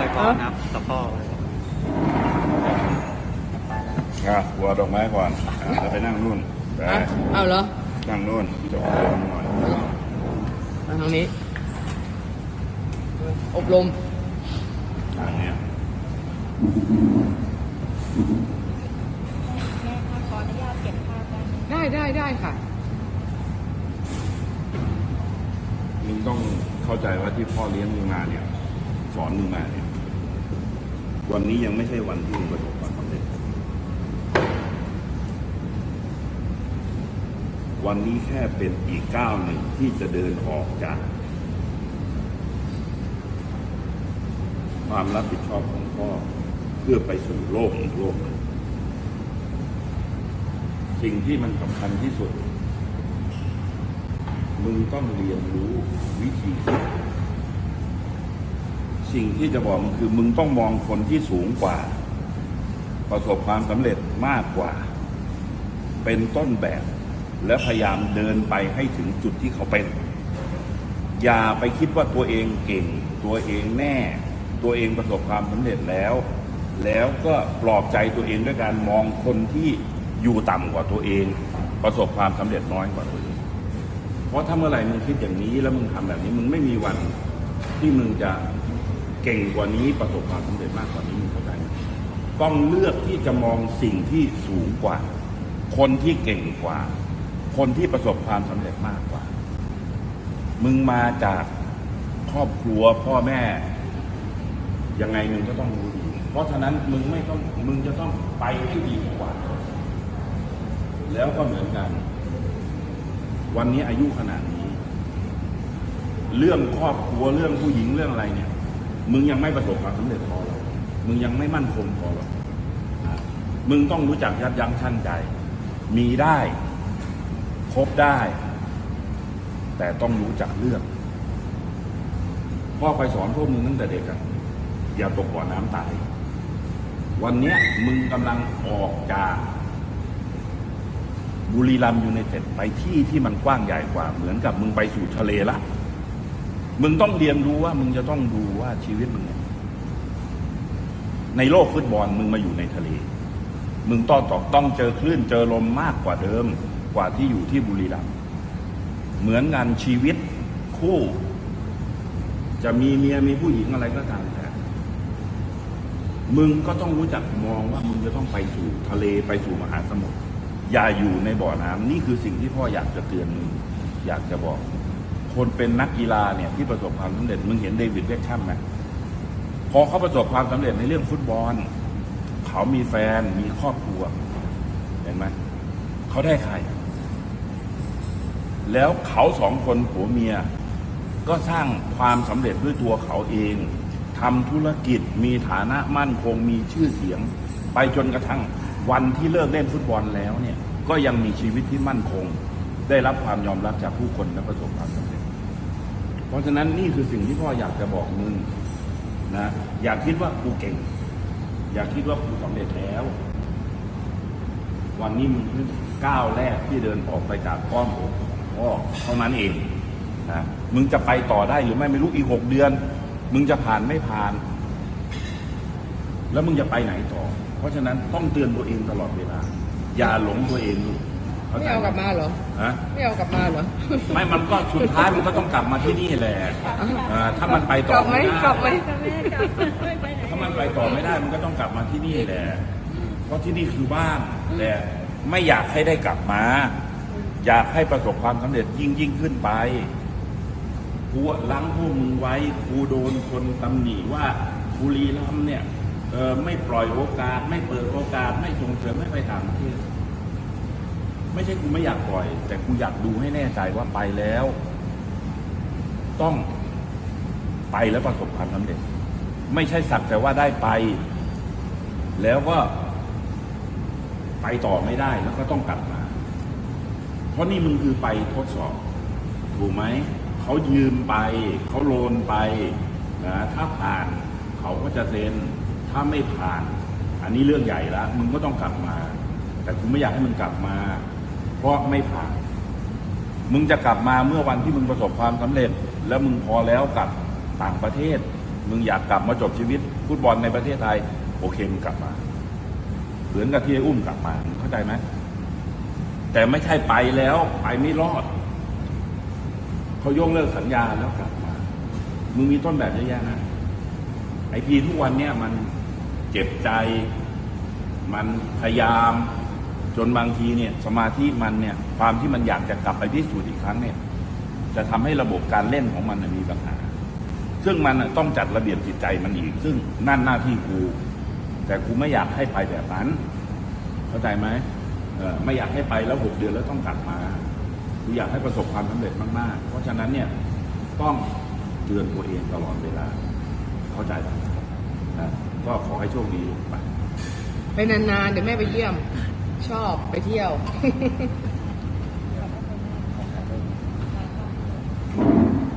ไว้ก่อนนะครับกับพ่ออะหัวดอกไม้ก่อนอะแล้วไปนั่งนู่นไปอะเอาเหรอนั่งนู่นจะอบรมหน่อยมาทางนี้ อบรม อันเนี้ยแม่คะขออนุญาตเก็บภาพได้ไหมได้ได้ได้ค่ะ มึงต้องเข้าใจว่าที่พ่อเลี้ยงมึงมาเนี่ย สอนมึงมาเนี่ย วันนี้ยังไม่ใช่วันที่มึงประสบความสำเร็จ วันนี้แค่เป็นอีกก้าวหนึ่งที่จะเดินออกจาก ความรับผิดชอบของพ่อเพื่อไปสู่โลกอีกโลกหนึ่งสิ่งที่มันสำคัญที่สุด มึงต้องเรียนรู้วิธีคิด สิ่งที่จะบอกมึงคือมึงต้องมองคนที่สูงกว่า ประสบความสำเร็จมากกว่า เป็นต้นแบบ และพยายามเดินไปให้ถึงจุดที่เขาเป็น อย่าไปคิดว่าตัวเองเก่ง ตัวเองแน่ ตัวเองประสบความสำเร็จแล้ว แล้วก็ปลอบใจตัวเองด้วยการมองคนที่อยู่ต่ำกว่าตัวเอง ประสบความสำเร็จน้อยกว่าตัวเองเพราะถ้าเมื่อไหร่มึงคิดอย่างนี้แล้วมึงทำแบบนี้มึงไม่มีวันที่มึงจะ เก่งกว่านี้ประสบความสำเร็จมากกว่านี้มึงเข้าใจไหมต้องเลือกที่จะมองสิ่งที่สูงกว่า คนที่เก่งกว่า คนที่ประสบความสำเร็จมากกว่า มึงมาจากครอบครัวพ่อแม่ ยังไงมึงก็ต้องรู้ดีเพราะฉะนั้นมึงไม่ต้องมึงจะต้องไปให้ดีกว่า แล้วก็เหมือนกัน วันนี้อายุขนาดนี้ เรื่องครอบครัวเรื่องผู้หญิงเรื่องอะไรเนี่ย มึงยังไม่ประสบความสำเร็จพอหรอกมึงยังไม่มั่นคงพอหรอกมึงต้องรู้จักยับยั้งชั่นใจ มีได้คบได้ แต่ต้องรู้จักเลือกพ่อไปสอนพวกมึงตั้งแต่เด็กอะอย่าตกบ่อน้ำตาย วันเนี้ยมึงกำลังออกจากบุรีรัมย์ยูไนเต็ดไปที่ที่มันกว้างใหญ่กว่า เหมือนกับมึงไปสู่ทะเลละ มึงต้องเรียนรู้ว่า มึงจะต้องดูว่าชีวิตมึงในโลกฟุตบอลมึงมาอยู่ในทะเล มึงต้องต้องต้องเจอคลื่นเจอลมมากกว่าเดิมกว่าที่อยู่ที่บุรีรัมย์เหมือนงานชีวิตคู่ จะมีเมียมีผู้หญิงอะไรก็ตามแต่มึงก็ต้องรู้จักมองว่ามึงจะต้องไปสู่ทะเลไปสู่มหาสมุทรอย่าอยู่ในบ่อน้ำนี่คือสิ่งที่พ่ออยากจะเตือนมึงอยากจะบอก คนเป็นนักกีฬาเนี่ยที่ประสบความสำเร็จมึงเห็นเดวิดเบคแฮมไหมพอเขาประสบความสำเร็จในเรื่องฟุตบอล เขามีแฟนมีครอบครัว เห็นไหมเขาได้ใคร แล้วเขาสองคนผัวเมีย ก็สร้างความสำเร็จด้วยตัวเขาเองทำธุรกิจมีฐานะมั่นคงมีชื่อเสียง ไปจนกระทั่งวันที่เลิกเล่นฟุตบอลแล้วเนี่ย ก็ยังมีชีวิตที่มั่นคง ได้รับความยอมรับจากผู้คนและประสบความสำเร็จ เพราะฉะนั้นนี่คือสิ่งที่พ่ออยากจะบอกมึงนะอย่าคิดว่ากูเก่ง อย่าคิดว่ากูสำเร็จแล้ว วันนี้มึงก้าวแรกที่เดินออกไปจากก้อมอกของพ่อเท่านั้นเองนะมึงจะไปต่อได้หรือไม่ไม่รู้อีกหกเดือน มึงจะผ่านไม่ผ่าน แล้วมึงจะไปไหนต่อ เพราะฉะนั้นต้องเตือนตัวเองตลอดเวลา อย่าหลงตัวเองลูก ไม่ใจเอากลับมาเหรอฮะไม่เอากลับมาเหรอ ไม่มันก็สุดท้ายมันก็ต้องกลับมาที่นี่แหละอ่าถ้ามันไปกต่อลับไหมไม่ได้กลับไหมแม่กลับไปไหนถ้ามันไปต่อไม่ได้มันก็ต้องกลับมาที่นี่แหละ เพราะที่นี่คือบ้านแต่ไม่อยากให้ได้กลับมา อยากให้ประสบความสำเร็จยิ่งยิ่งขึ้นไปกูล้างพวกมึงไว้กูโดนคนตำหนิว่าบุรีรัมย์เนี่ยเออไม่ปล่อยโอกาส ไม่เปิดโอกาส ไม่ส่งเสริมให้ไปต่างประเทศ ไม่ใช่กูไม่อยากปล่อย แต่กูอยากดูให้แน่ใจว่าไปแล้ว ต้องไปแล้วประสบความสำเร็จ ไม่ใช่สักแต่ว่าได้ไป แล้วก็ไปต่อไม่ได้แล้วก็ต้องกลับมา เพราะนี่มึงคือไปทดสอบ ถูกไหม เขายืมไป เขาโลนไปนะถ้าผ่านเขาก็จะเซ็นถ้าไม่ผ่าน อันนี้เรื่องใหญ่ละมึงก็ต้องกลับมา แต่กูไม่อยากให้มึงกลับมา เพราะไม่ผ่าน มึงจะกลับมาเมื่อวันที่มึงประสบความสำเร็จ แล้วมึงพอแล้วกลับต่างประเทศ มึงอยากกลับมาจบชีวิตฟุตบอลในประเทศไทย โอเคมึงกลับมาเหมือนกับที่อุ้มกลับมาเข้าใจไหมแต่ไม่ใช่ไปแล้วไปไม่รอดเขายกเลิกสัญญาแล้วกลับมา มึงมีต้นแบบเยอะแยะนะ ไอพีทุกวันเนี่ยมันเจ็บใจ มันพยายาม จนบางทีเนี่ยสมาธิมันเนี่ยความที่มันอยากจะกลับไปพิสูจน์อีกครั้งเนี่ยจะทำให้ระบบการเล่นของมันมีปัญหา ซึ่งมันต้องจัดระเบียบจิตใจมันอีก ซึ่งนั่นหน้าที่กู แต่กูไม่อยากให้ไปแบบนั้น เข้าใจไหมไม่อยากให้ไปแล้วหกเดือนแล้วต้องกลับมา กูอยากให้ประสบความสำเร็จมากๆ เพราะฉะนั้นเนี่ยต้องเตือนตัวเองตลอดเวลา เข้าใจไหมนะก็ขอให้โชคดีไปไปนานๆเดี๋ยวแม่ไปเยี่ยม ชอบไปเที่ยว